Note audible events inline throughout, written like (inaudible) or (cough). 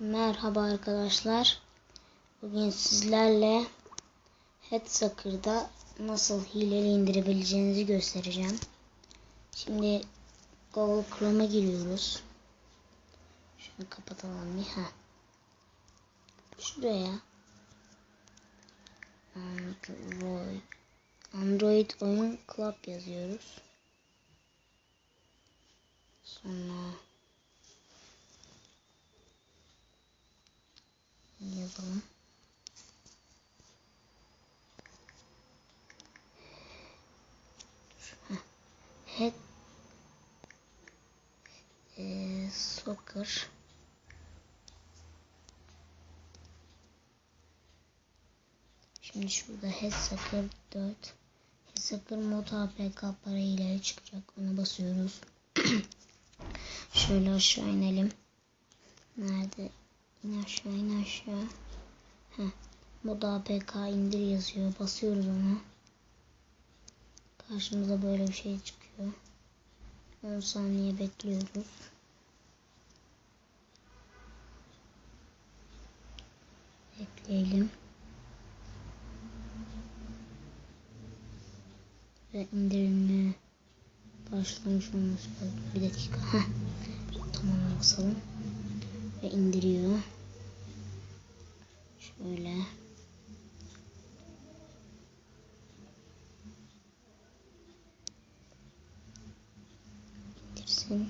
Merhaba arkadaşlar. Bugün sizlerle Headsucker'da nasıl hileli indirebileceğinizi göstereceğim. Şimdi Google Chrome'a giriyoruz. Şunu kapatalım bir. Ha. Şuraya Android Android Oyun Club yazıyoruz. Sonra yazalım. Head e, soccer Şimdi şurada Headsucker 4 Headsucker mod APK parayla çıkacak. Ona basıyoruz. (clears throat) Şöyle aşağı inelim. Nerede? İn aşağı in aşağı. Heh. Mod APK indir yazıyor. Basıyoruz ona. Karşımıza böyle bir şey çıkıyor. 10 saniye bekliyoruz. Bekleyelim. Ve indirimine başlamış olması. Bir dakika. Heh. Tamam basalım. Ve indiriyor. Şöyle. İndirsin.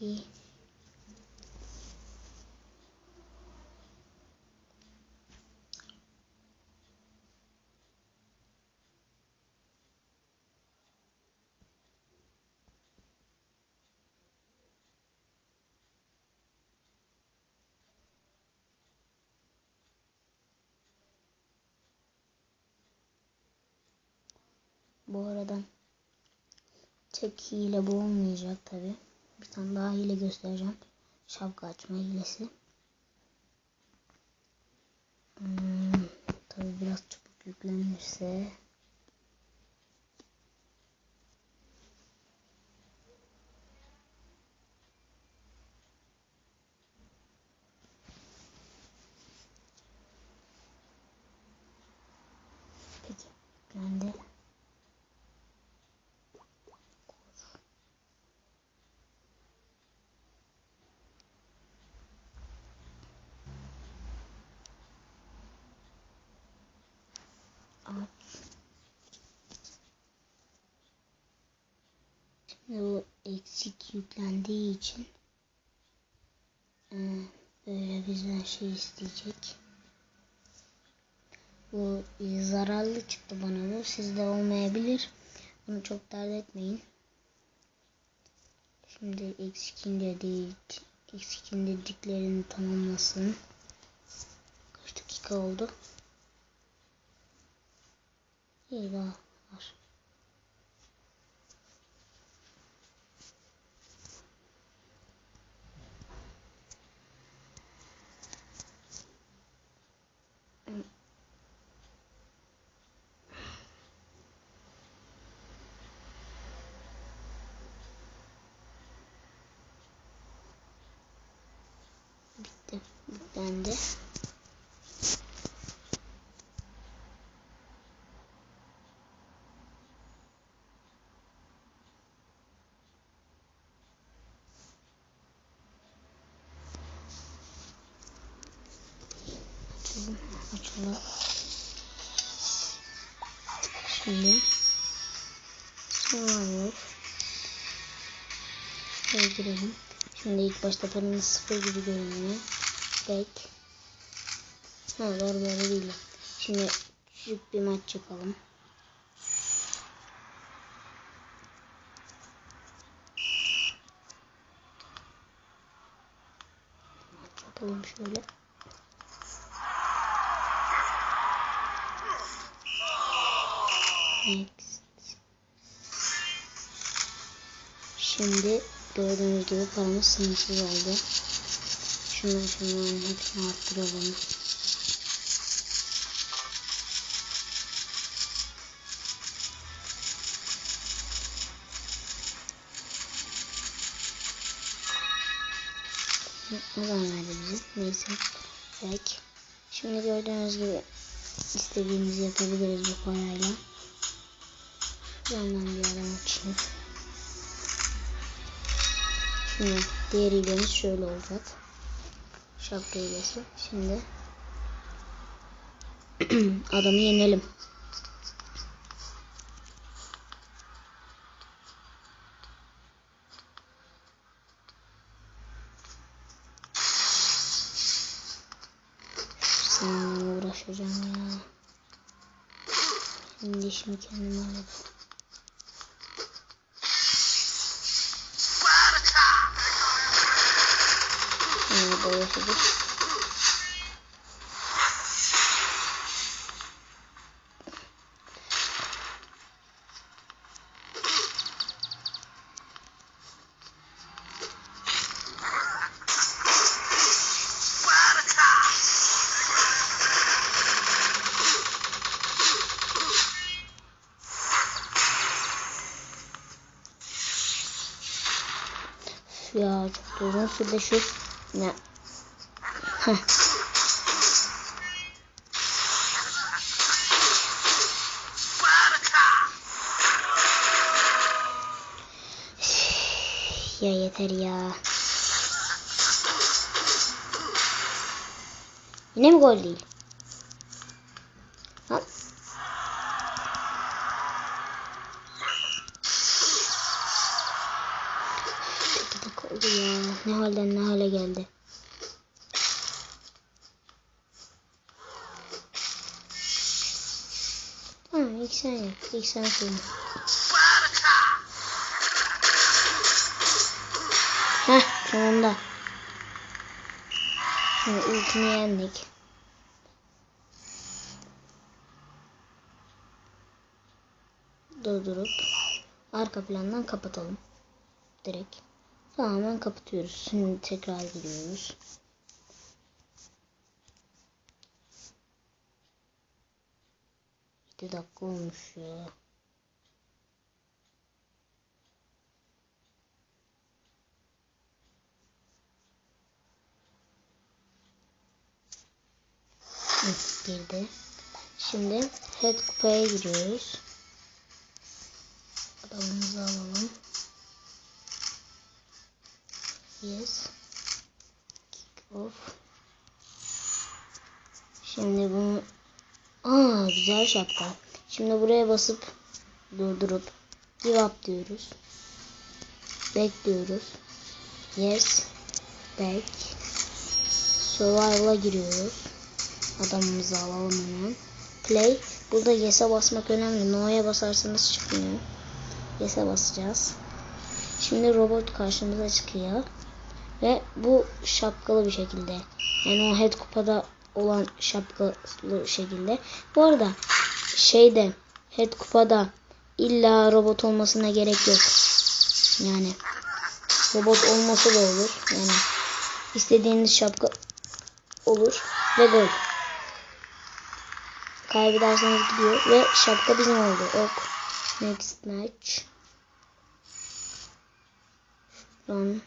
Hadi. Bu arada tek hile bu olmayacak tabi. Bir tane daha hile göstereceğim. Şapka açma hilesi. Hmm, tabi biraz çabuk yüklenirse Peki yüklendi. Şimdi bu eksik yüklendiği için e, böyle bizden şey isteyecek. Bu e, zararlı çıktı bana bu. Sizde olmayabilir. Bunu çok dert etmeyin. Şimdi eksik indirdiği eksik indirdiklerini tamamlasın. Kaç dakika oldu? Daha var. Yüklendi. Açalım. Açalım. Şimdi sınavıyoruz. Şöyle girelim. Şimdi ilk başta paramız sıfır gibi görünüyor. Bek. Ha doğru böyle değil. Şimdi küçük bir maç yapalım. Maç yapalım şöyle. Next. Şimdi gördüğünüz gibi paramız sınırsız oldu. Şunları şunların hepsini arttıralım. Adam verdi. Neyse. Peki. Şimdi gördüğünüz gibi istediğimizi yapabiliriz bu parayla. Yandan bir adam için. Şimdi diğer ilerimiz şöyle olacak. Şapka hilesi. Şimdi (clears throat) adamı yenelim. Seninle uğraşacağım ya. Şimdi işimi kendim halledeyim. Şimdi dolaşacak. Ya çok uzun sürdü şu. Ne? Heh. Ya yeter ya. Yine mi gol değil? İlk sen yap. İlk sen. Heh sonunda. Şimdi ultimi yendik. Durdurup arka plandan kapatalım. Direkt. Tamamen kapatıyoruz. Şimdi tekrar giriyoruz. İki dakika olmuş ya. Girdi. Şimdi head kupaya giriyoruz. Adamımızı alalım. Yes. Kick off. Şimdi bunu Aa güzel şapka. Şimdi buraya basıp durdurup give up diyoruz. Back diyoruz. Yes. Back. Survival'a giriyoruz. Adamımızı alalım hemen. Play. Burada yes'e basmak önemli. No'ya basarsanız çıkmıyor. Yes'e basacağız. Şimdi robot karşımıza çıkıyor. Ve bu şapkalı bir şekilde. Yani o head kupada olan şapkalı şekilde. Bu arada şeyde head kupada illa robot olmasına gerek yok. Yani robot olması da olur. Yani istediğiniz şapka olur ve gol. Kaybederseniz gidiyor ve şapka bizim oldu. Ok. Next match. Şuradan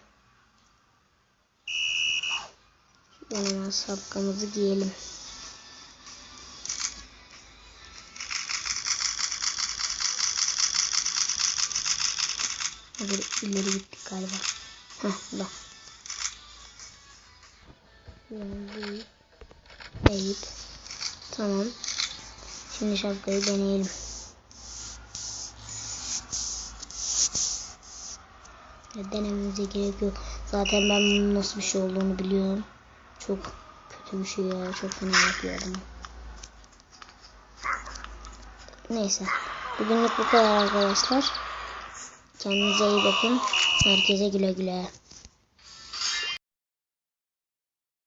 Hemen şapkamızı giyelim. Hadi ileri gittik galiba. Heh bak. Yani Eğip. Tamam. Şimdi şapkayı deneyelim. Denememize gerek yok. Zaten ben nasıl bir şey olduğunu biliyorum. Çok kötü bir şey ya. Çok fena yapıyor adam. Neyse. Bugünlük bu kadar arkadaşlar. Kendinize iyi bakın. Herkese güle güle.